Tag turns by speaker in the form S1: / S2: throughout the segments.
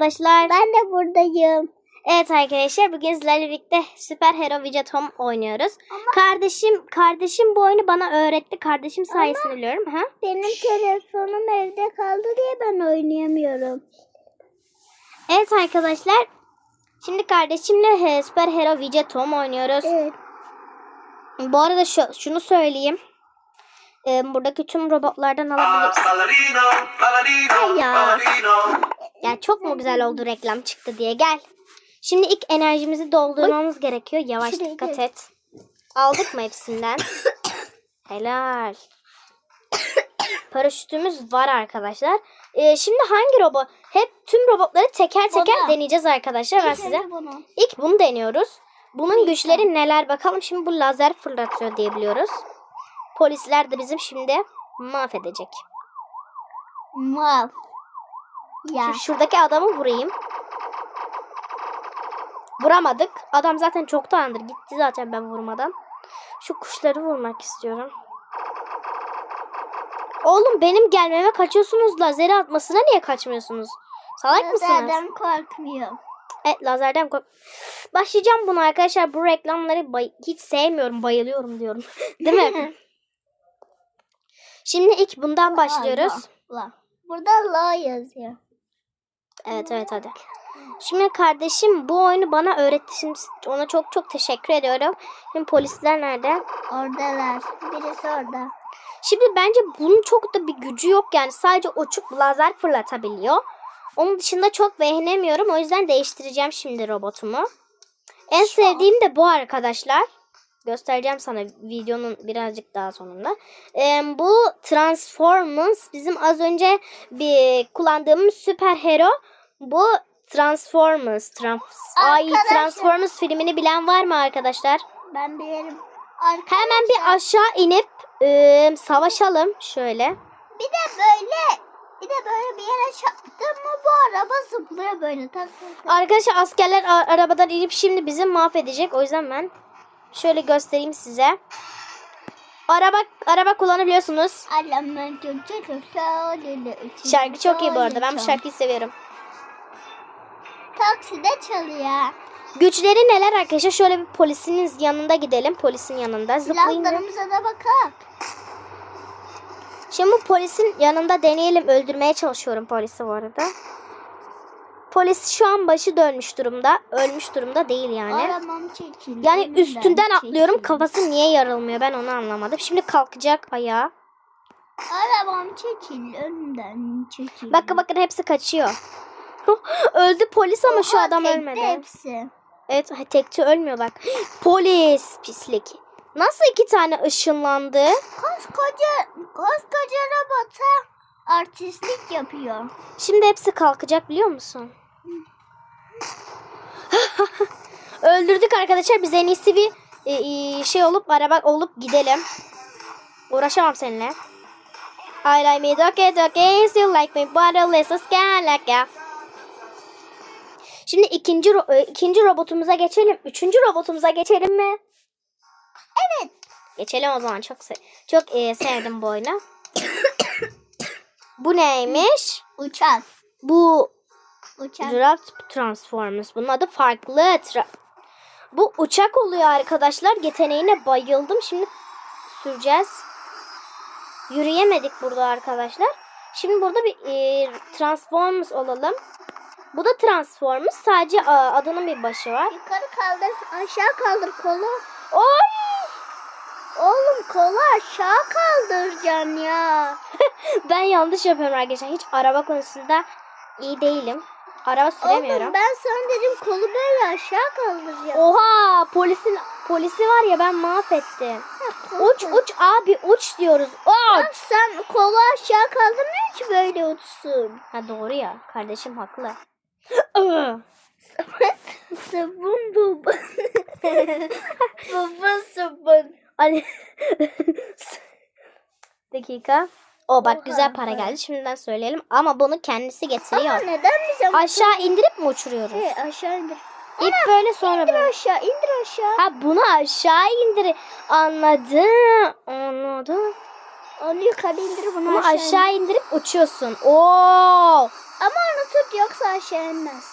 S1: Arkadaşlar
S2: Ben de buradayım.
S1: evet arkadaşlar bugün sizlerle birlikte Süper Hero Home oynuyoruz. Kardeşim kardeşim bu oyunu bana öğretti. Kardeşim sayesinde biliyorum. Ha?
S2: Benim telefonum evde kaldı diye ben oynayamıyorum.
S1: Evet arkadaşlar. Şimdi kardeşimle Süper Hero Home oynuyoruz.
S2: Evet.
S1: Bu arada şu, şunu söyleyeyim. E, buradaki tüm robotlardan alabiliriz.
S3: Ballerino, ballerino,
S1: Ya. çok mu güzel oldu reklam çıktı diye. Gel. Şimdi ilk enerjimizi doldurmamız gerekiyor. Yavaş
S2: Şuraya
S1: dikkat
S2: gel.
S1: et. Aldık mı hepsinden? Helal. Paraşütümüz var arkadaşlar. Ee, şimdi hangi robot? Hep tüm robotları teker teker
S2: Baba.
S1: deneyeceğiz arkadaşlar. Ben size.
S2: Bunu.
S1: İlk bunu deniyoruz. Bunun güçleri neler bakalım. Şimdi bu lazer fırlatıyor diye biliyoruz. Polisler de bizim şimdi mahvedecek.
S2: Mav. Ya.
S1: Şimdi şuradaki adamı vurayım. Vuramadık. Adam zaten çoktandır gitti zaten ben vurmadan. Şu kuşları vurmak istiyorum. Oğlum benim gelmeme kaçıyorsunuz. Lazeri atmasına niye kaçmıyorsunuz? Salak mısınız?
S2: Lazerden korkmuyorum.
S1: Evet lazerden kork... Başlayacağım bunu arkadaşlar. Bu reklamları bay- hiç sevmiyorum. Bayılıyorum diyorum. Değil mi? Şimdi ilk bundan başlıyoruz.
S2: La, la. Burada la yazıyor.
S1: Evet evet hadi. Şimdi kardeşim bu oyunu bana öğretti. Şimdi ona çok çok teşekkür ediyorum. Şimdi polisler nerede?
S2: Oradalar. Birisi orada.
S1: Şimdi bence bunun çok da bir gücü yok yani. Sadece uçup lazer fırlatabiliyor. Onun dışında çok beğenemiyorum. O yüzden değiştireceğim şimdi robotumu. En sevdiğim de bu arkadaşlar. Göstereceğim sana videonun birazcık daha sonunda. Ee, bu Transformers bizim az önce bir kullandığımız süper hero. Bu Transformers. Trans Ay Transformers filmini bilen var mı arkadaşlar?
S2: Ben bilirim. Arkadaşlar,
S1: Hemen bir aşağı inip e, savaşalım şöyle.
S2: Bir de böyle bir de böyle bir yere çarptın mı bu araba zıplıyor böyle. Tak, tak, tak.
S1: Arkadaşlar askerler arabadan inip şimdi bizi mahvedecek. O yüzden ben şöyle göstereyim size. Araba araba kullanabiliyorsunuz. Şarkı çok iyi bu arada. Ben bu şarkıyı seviyorum.
S2: Takside çalıyor.
S1: Güçleri neler arkadaşlar? Şöyle bir polisiniz yanında gidelim. Polisin yanında. Zıplayın.
S2: Silahlarımıza da bakak.
S1: Şimdi bu polisin yanında deneyelim. Öldürmeye çalışıyorum polisi bu arada. Polis şu an başı dönmüş durumda. Ölmüş durumda değil yani.
S2: Aramam çekil.
S1: Yani üstünden atlıyorum.
S2: çekil.
S1: Kafası niye yarılmıyor ben onu anlamadım. Şimdi kalkacak ayağa.
S2: Aramam çekil. Önümden çekil.
S1: Bakın bakın hepsi kaçıyor. Öldü polis ama şu
S2: Oha,
S1: adam
S2: tekte
S1: ölmedi.
S2: hepsi.
S1: Evet tekçi ölmüyor bak. Polis pislik. Nasıl iki tane ışınlandı?
S2: Koskoca, koskoca robota artistlik yapıyor.
S1: Şimdi hepsi kalkacak biliyor musun? Öldürdük arkadaşlar. Biz en iyisi bir e, e, şey olup araba olup gidelim. Uğraşamam seninle. I like me doke doke, still like me is a scalaga. Şimdi ikinci ro- e, ikinci robotumuza geçelim. Üçüncü robotumuza geçelim mi?
S2: Evet.
S1: Geçelim o zaman. Çok se- çok e, sevdim bu oyunu. bu neymiş?
S2: Uçak.
S1: Bu
S2: Uçak.
S1: Draft Transformers. Bunun adı farklı. Tra- bu uçak oluyor arkadaşlar. Yeteneğine bayıldım. Şimdi süreceğiz. Yürüyemedik burada arkadaşlar. Şimdi burada bir e, Transformers olalım. Bu da Transformers. Sadece a, adının bir başı var.
S2: Yukarı kaldır, aşağı kaldır kolu.
S1: Oy!
S2: Oğlum kolu aşağı kaldıracaksın ya.
S1: Ben yanlış yapıyorum arkadaşlar. Hiç araba konusunda iyi değilim. Araba süremiyorum.
S2: Oğlum ben sana dedim kolu böyle aşağı kaldıracaksın.
S1: Oha! Polisin polisi var ya ben mahvettim.
S2: Kolu-
S1: Uç uç abi uç diyoruz. Uç.
S2: sen kolu aşağı kaldırmıyor ki böyle uçsun.
S1: Ha doğru ya. Kardeşim haklı.
S2: Sabun bu. Baba sabun.
S1: Ali. Dakika. O bak
S2: Oha,
S1: güzel para
S2: evet.
S1: geldi. Şimdiden söyleyelim. Ama bunu kendisi
S2: Ama
S1: getiriyor.
S2: neden bize
S1: Aşağı indirip mi uçuruyoruz?
S2: Şey, aşağı indir.
S1: İlk böyle sonra
S2: İndir
S1: böyle.
S2: aşağı, indir aşağı.
S1: Ha bunu aşağı indir. Anladım. Anladım.
S2: Onu yukarı indir bunu
S1: Bunu
S2: aşağı.
S1: aşağı indirip uçuyorsun. Oo!
S2: Ama onu tut yoksa aşağı inmez.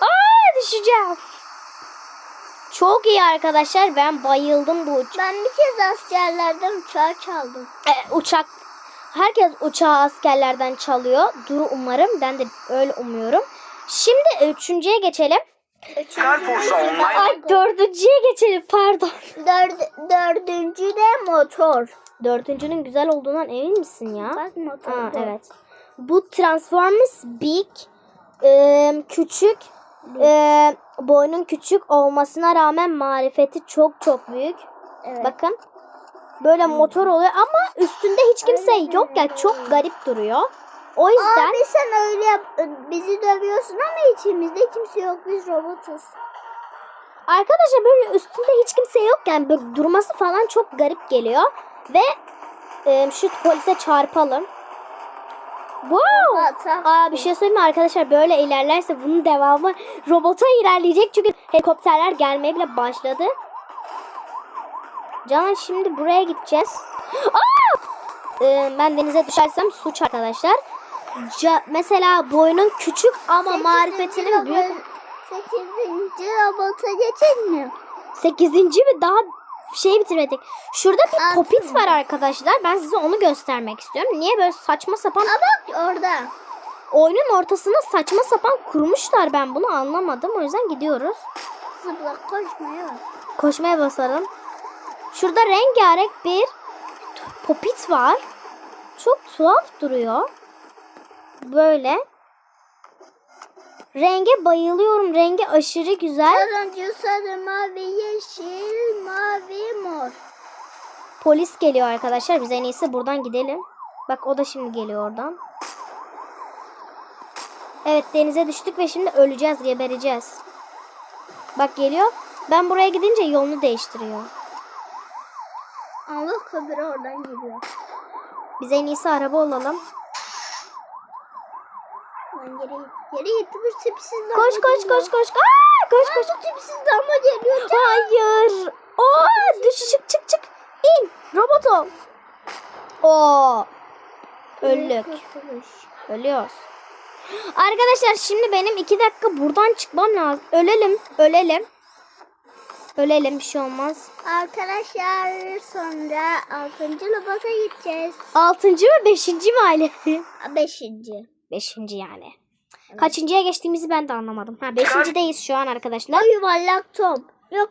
S1: Aa düşeceğim. Çok iyi arkadaşlar. Ben bayıldım bu uç
S2: Ben bir kez askerlerden uçağı çaldım.
S1: e, uçak. Herkes uçağı askerlerden çalıyor. Duru umarım. Ben de öyle umuyorum. Şimdi üçüncüye geçelim.
S3: Carrefour'sa online
S1: Ay dördüncüye geçelim pardon.
S2: Dörd, dördüncü de motor.
S1: Dördüncünün güzel olduğundan emin misin ya?
S2: Bak motor.
S1: Aa, evet. Bu Transformers Big e, küçük e, boynun küçük olmasına rağmen marifeti çok çok büyük.
S2: Evet.
S1: Bakın. Böyle motor oluyor ama üstünde hiç kimse yok ya çok garip duruyor. O yüzden
S2: Abi sen öyle yap, bizi dövüyorsun ama içimizde kimse yok biz robotuz.
S1: arkadaşlar böyle üstünde hiç kimse yok yani böyle durması falan çok garip geliyor ve e, şu polise çarpalım. Wow! Aa bir şey söyleyeyim mi arkadaşlar böyle ilerlerse bunun devamı robota ilerleyecek çünkü helikopterler gelmeye bile başladı. Canan şimdi buraya gideceğiz. Aa! Ee, ben denize düşersem suç arkadaşlar. Ca- mesela boynun küçük ama marifetinin büyük.
S2: Sekizinci robota geçin mi?
S1: Sekizinci mi daha şey bitirmedik. Şurada bir
S2: Altı
S1: popit var arkadaşlar. Ben size onu göstermek istiyorum. Niye böyle saçma sapan
S2: Aa bak orada.
S1: oyunun ortasına saçma sapan kurmuşlar ben bunu anlamadım. O yüzden gidiyoruz.
S2: Zıpla koşmaya.
S1: Koşmaya basalım. Şurada rengarenk bir popit var. Çok tuhaf duruyor. Böyle. Renge bayılıyorum. Rengi aşırı güzel.
S2: Turuncu, sarı, mavi, yeşil, mavi, mor.
S1: Polis geliyor arkadaşlar. Biz en iyisi buradan gidelim. Bak o da şimdi geliyor oradan. Evet denize düştük ve şimdi öleceğiz, gebereceğiz. Bak geliyor. Ben buraya gidince yolunu değiştiriyor.
S2: Allah kabiri oradan geliyor.
S1: Biz en iyisi araba olalım.
S2: Ben geri. Geri git. Bir tipsiz lamba
S1: Koş koş
S2: geliyor.
S1: koş koş. Aa, koş koş.
S2: Bu tipsiz lamba geliyor.
S1: Hayır. Oo, düş çık çık çık. İn. Robot ol. Oo. Öldük. Ölüyoruz. Arkadaşlar şimdi benim iki dakika buradan çıkmam lazım. Ölelim. Ölelim. Ölelim bir şey olmaz.
S2: Arkadaşlar sonra 6. robota gideceğiz.
S1: Altıncı mı beşinci mi aile?
S2: 5.
S1: beşinci yani. Kaçıncıya geçtiğimizi ben de anlamadım. Ha beşincideyiz şu an arkadaşlar.
S2: O yuvarlak top. Yok.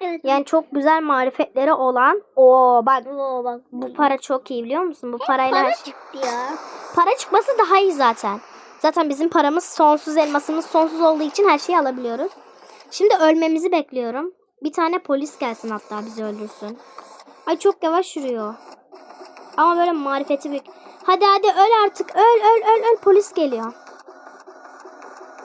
S2: Evet.
S1: Yani çok güzel marifetleri olan. Oo bak
S2: Oo, bak.
S1: bu para çok iyi biliyor musun? Bu parayla her
S2: Para çıktı ya.
S1: Para çıkması daha iyi zaten. Zaten bizim paramız sonsuz elmasımız sonsuz olduğu için her şeyi alabiliyoruz. Şimdi ölmemizi bekliyorum. Bir tane polis gelsin hatta bizi öldürsün. Ay çok yavaş yürüyor. Ama böyle marifeti büyük. Hadi hadi öl artık. Öl öl öl öl polis geliyor.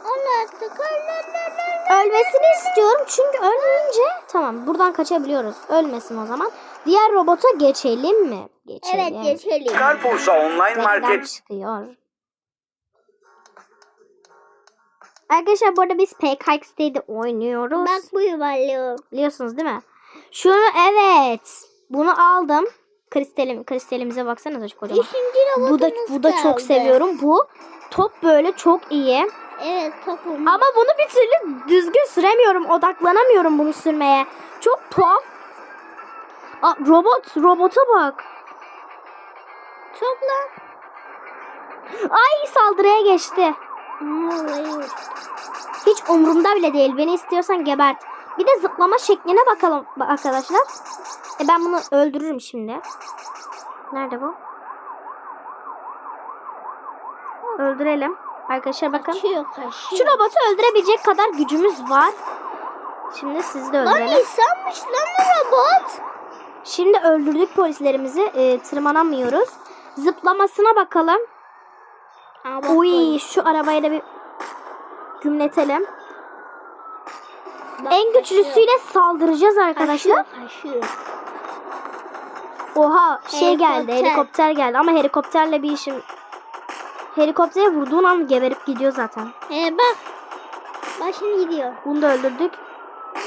S2: Onu artık öl, öl, öl, öl.
S1: Ölmesini istiyorum çünkü ölmeyince tamam buradan kaçabiliyoruz. Ölmesin o zaman. Diğer robota geçelim mi? Geçelim.
S2: Evet geçelim.
S3: Carrefour'sa online
S1: Reklam
S3: market
S1: çıkıyor. Arkadaşlar bu arada biz PKX'de oynuyoruz.
S2: Bak bu yuvarlak.
S1: Biliyorsunuz değil mi? Şunu evet. Bunu aldım. Kristalim, kristalimize baksanıza şu kocaman.
S2: Üçüncü
S1: Bu da bu da çok seviyorum. Bu top böyle çok iyi.
S2: Evet topum.
S1: Ama bunu bir türlü düzgün süremiyorum. Odaklanamıyorum bunu sürmeye. Çok tuhaf. Aa, robot, robota bak.
S2: Topla.
S1: Ay saldırıya geçti. Hiç umurumda bile değil. Beni istiyorsan gebert. Bir de zıplama şekline bakalım ba- arkadaşlar. E ben bunu öldürürüm şimdi. Nerede bu? Öldürelim. Arkadaşlar bakın.
S2: Kaçıyor kaçıyor.
S1: Şu robotu öldürebilecek kadar gücümüz var. Şimdi sizi de
S2: Lan
S1: öldürelim.
S2: insanmış lan robot.
S1: Şimdi öldürdük polislerimizi. E, tırmanamıyoruz. Zıplamasına bakalım.
S2: Aa, bak
S1: Uy şu arabayı da bir gümletelim.
S2: Bak,
S1: En güçlüsüyle saldıracağız arkadaşlar.
S2: Kaçıyor, kaçıyor.
S1: Oha şey geldi
S2: Helikopter.
S1: helikopter geldi ama helikopterle bir işim helikoptere vurduğun an geberip gidiyor zaten.
S2: Ee, bak. Başını gidiyor.
S1: Bunu da öldürdük.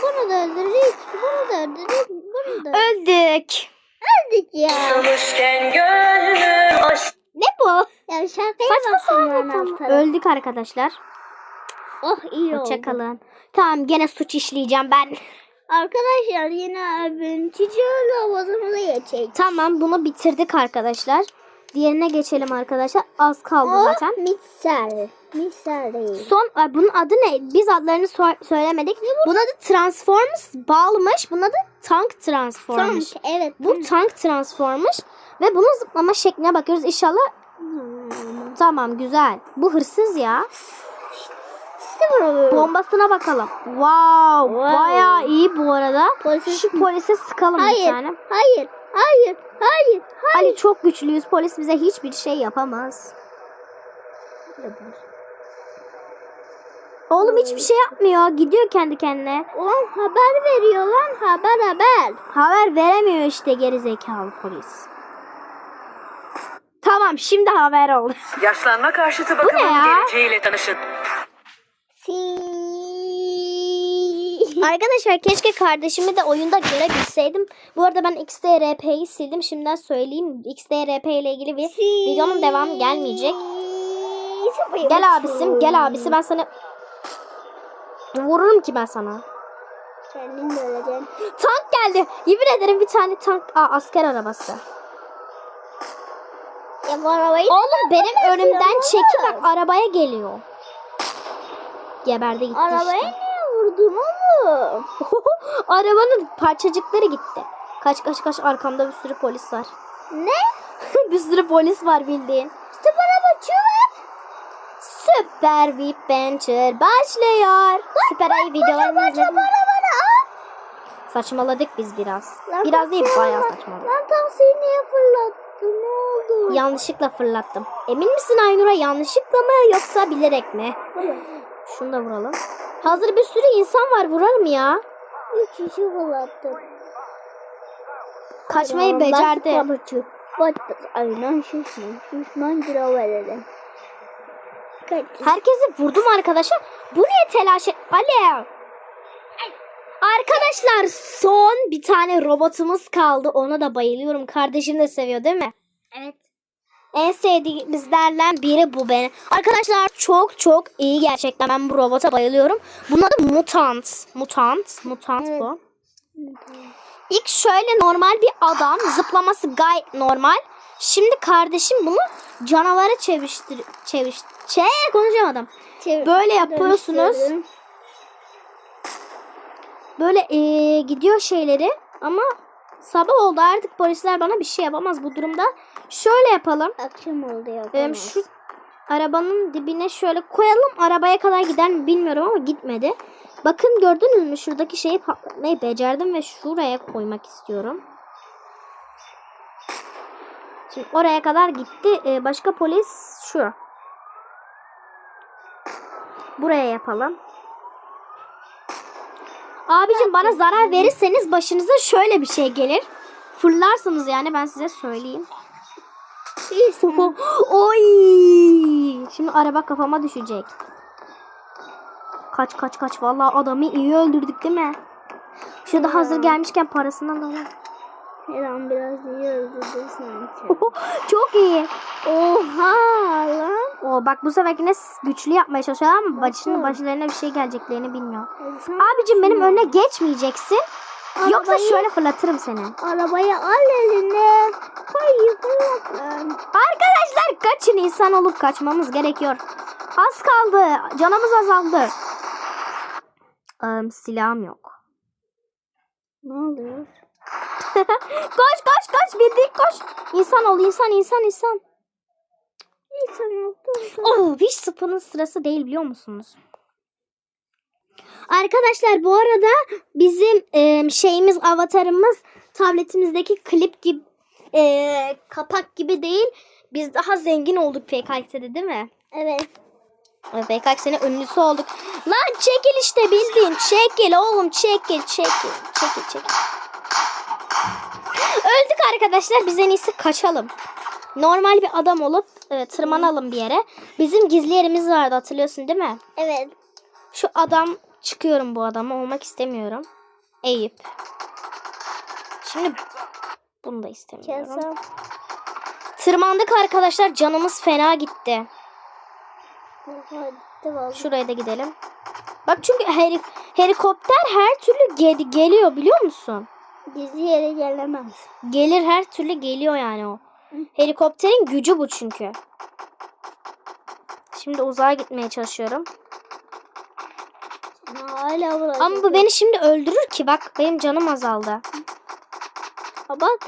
S2: Bunu da öldürdük. Bunu da öldürdük. Bunu da
S1: Öldük.
S2: öldürdük ya.
S4: Çalışken gönlüm aşk
S1: Ne bu?
S2: Ya
S1: Saçma sapan.
S2: anahtarı.
S1: Öldük arkadaşlar.
S2: Oh iyi oldu.
S1: Hoşçakalın. Tamam gene suç işleyeceğim ben.
S2: Arkadaşlar yine çiçeği lavazımı da geçecek.
S1: Tamam bunu bitirdik arkadaşlar. Diğerine geçelim arkadaşlar. Az kaldı
S2: O
S1: zaten.
S2: mikser. Mikser değil.
S1: Son bunun adı ne? Biz adlarını so- söylemedik. Bunun adı Transformers balmış. Bunun adı Tank Transformers.
S2: Tank evet.
S1: Bu tank Transformers ve bunun zıplama şekline bakıyoruz. İnşallah
S2: Hmm.
S1: tamam güzel. Bu hırsız ya. Bombasına bakalım. Wow,
S2: Wow.
S1: bayağı iyi bu arada.
S2: Polise
S1: Şu polise sıkalım bir
S2: Hayır.
S1: tane.
S2: Hayır. Hayır. Hayır.
S1: Ali çok güçlüyüz. Polis bize hiçbir şey yapamaz. Oğlum hiçbir şey yapmıyor. Gidiyor kendi kendine.
S2: Ulan haber veriyor lan. Haber haber.
S1: Haber veremiyor işte geri zekalı polis. Tamam şimdi haber oldu.
S4: Yaşlanma karşıtı bakımın
S1: ya?
S4: geleceğiyle tanışın.
S1: Arkadaşlar keşke kardeşimi de oyunda görebilseydim. Bu arada ben XDRP'yi sildim. Şimdiden söyleyeyim. XDRP ile ilgili bir videonun devamı gelmeyecek. Gel abisim gel abisi ben sana vururum ki ben sana.
S2: Kendin de öleceksin.
S1: Tank geldi. Yemin ederim bir tane tank. Aa, asker arabası.
S2: Ya bu arabayı
S1: Oğlum benim önümden
S2: oğlum?
S1: çeki bak arabaya geliyor. Geberdi gitti
S2: Arabaya
S1: işte.
S2: niye vurdun oğlum?
S1: Arabanın parçacıkları gitti. Kaç kaç kaç arkamda bir sürü polis var.
S2: Ne?
S1: bir sürü polis var bildiğin.
S2: İşte bana bakıyorlar.
S1: Süper Adventure başlıyor. Süper ayı videolarını
S2: Bana
S1: izledim. Saçmaladık biz biraz.
S2: Lan
S1: Biraz değil bayağı saçmaladık.
S2: Lan taksiyi niye fırlattın?
S1: Yanlışlıkla fırlattım. Emin misin Aynur'a yanlışlıkla mı yoksa bilerek mi? Şunu da vuralım. Hazır bir sürü insan var vurarım ya.
S2: Üç kişi fırlattım.
S1: Kaçmayı becerdi.
S2: Aynen şişman. Şişman gravelere. Kaç.
S1: Herkesi vurdum arkadaşlar. Bu niye telaş et? Alev. Arkadaşlar son bir tane robotumuz kaldı. Ona da bayılıyorum. Kardeşim de seviyor değil mi?
S2: Evet.
S1: En sevdiğimizlerden biri bu benim. Arkadaşlar çok çok iyi gerçekten. Ben bu robota bayılıyorum. Bunun adı Mutant. Mutant. Mutant
S2: Evet.
S1: bu. İlk şöyle normal bir adam. Zıplaması gayet normal. Şimdi kardeşim bunu canavara çeviriştir. Çeviş, şey konuşamadım.
S2: Çevir-
S1: Böyle yapıyorsunuz. Böyle eee, gidiyor şeyleri ama sabah oldu artık polisler bana bir şey yapamaz bu durumda. Şöyle yapalım.
S2: Akşam oldu ya.
S1: Em, şu arabanın dibine şöyle koyalım. Arabaya kadar gider mi bilmiyorum ama gitmedi. Bakın gördünüz mü şuradaki şeyi patlatmayı becerdim ve şuraya koymak istiyorum. Şimdi oraya kadar gitti. Ee, başka polis şu. Buraya yapalım. Abicim bana zarar verirseniz başınıza şöyle bir şey gelir. Fırlarsınız yani ben size söyleyeyim. Oy! Şimdi araba kafama düşecek. Kaç kaç kaç. Vallahi adamı iyi öldürdük değil mi? Şurada hazır gelmişken parasını alalım.
S2: Her an biraz iyi öldürdü sanki.
S1: Çok iyi.
S2: Oha lan.
S1: O bak bu sefer yine güçlü yapmaya çalışıyor ama başının
S2: Nasıl?
S1: başlarına bir şey geleceklerini bilmiyor. Abicim benim önüne geçmeyeceksin. Yoksa
S2: Arabayı-
S1: şöyle fırlatırım seni.
S2: Arabayı al eline. Hayır lan.
S1: Arkadaşlar kaçın insan olup kaçmamız gerekiyor. Az kaldı. Canımız azaldı. Am, silahım yok.
S2: Ne oluyor?
S1: Koş koş koş bildik koş. İnsan ol insan insan insan.
S2: Sen yaptın.
S1: Oh hiç sıpının sırası değil biliyor musunuz? Arkadaşlar bu arada bizim e, şeyimiz avatarımız tabletimizdeki klip gibi e, kapak gibi değil. Biz daha zengin olduk PKX'de değil mi?
S2: Evet.
S1: PKX'nin ünlüsü olduk. Lan çekil işte bildiğin. Çekil oğlum çekil çekil. Çekil çekil. Öldük arkadaşlar. Biz en iyisi kaçalım. Normal bir adam olup e, tırmanalım bir yere. Bizim gizli yerimiz vardı hatırlıyorsun değil mi?
S2: Evet.
S1: Şu adam çıkıyorum bu adama olmak istemiyorum. Eyüp. Şimdi bunu da istemiyorum.
S2: Kesa.
S1: Tırmandık arkadaşlar. Canımız fena gitti. Şuraya da gidelim. Bak çünkü heri- helikopter her türlü gel- geliyor biliyor musun?
S2: Gizli yere gelemez.
S1: Gelir her türlü geliyor yani o. Helikopterin gücü bu çünkü. Şimdi uzağa gitmeye çalışıyorum.
S2: Hala burada.
S1: Ama bu beni şimdi öldürür ki bak benim canım azaldı.
S2: Ha bak.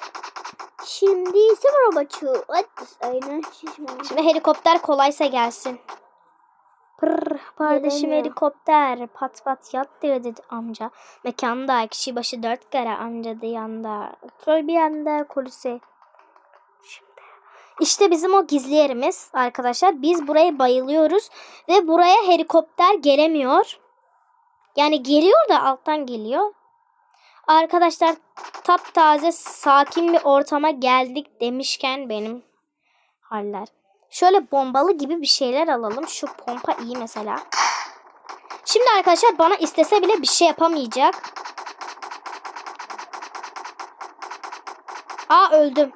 S2: Şimdi ise robotu. Aynen şişman.
S1: Şimdi helikopter kolaysa gelsin. Pırr, kardeşim helikopter pat pat yat diyor dedi amca. Mekanda kişi başı dört kere amca yanda. Köy bir yanda kulise. Şimdi. İşte bizim o gizli yerimiz arkadaşlar. Biz buraya bayılıyoruz ve buraya helikopter gelemiyor. Yani geliyor da alttan geliyor. Arkadaşlar taptaze sakin bir ortama geldik demişken benim haller. Şöyle bombalı gibi bir şeyler alalım. Şu pompa iyi mesela. Şimdi arkadaşlar bana istese bile bir şey yapamayacak. Aa öldüm.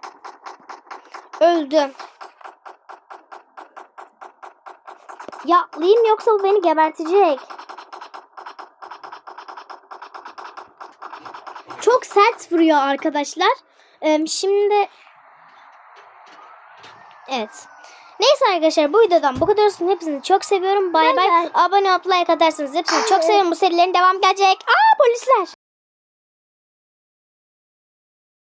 S1: Öldüm. Ya atlayayım yoksa bu beni gebertecek. Vuruyor arkadaşlar. Ee, şimdi Evet. Neyse arkadaşlar bu videodan bu kadar olsun. Hepinizi çok seviyorum. Bay
S2: Bay
S1: bay.
S2: bay.
S1: Abone olup like atarsınız. Hepsini çok seviyorum. Bu serilerin devam gelecek. Aa polisler.